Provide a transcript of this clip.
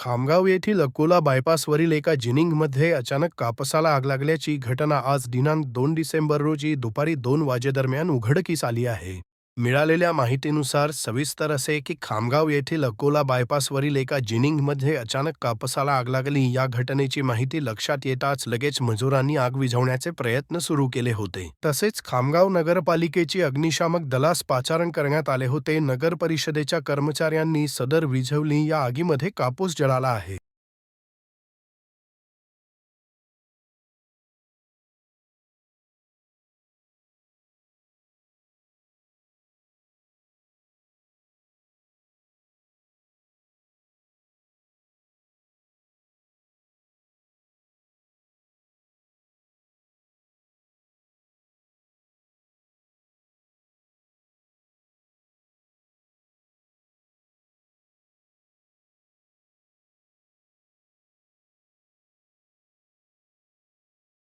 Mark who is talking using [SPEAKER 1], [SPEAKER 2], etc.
[SPEAKER 1] खामगाव येथील अकोला बायपासवरील एका जिनिंगमध्ये अचानक कापसाला आग लागल्याची घटना आज दिनांक दोन डिसेंबर रोजी दुपारी दोन वाजेदरम्यान उघडकीस आली आहे. मिळालेल्या माहितीनुसार सविस्तर असे की खामगाव येथील अकोला बायपासवरील एका जिनिंगमध्ये अचानक कापसाला आग लागली. या घटनेची माहिती लक्षात येताच लगेच मजुरांनी आग विझवण्याचे प्रयत्न सुरू केले होते. तसेच खामगाव नगरपालिकेची अग्निशामक दलास पाचारण करण्यात आले होते. नगर परिषदेच्या कर्मचाऱ्यांनी सदर विझवली. या आगीमध्ये कापूस जळाला आहे.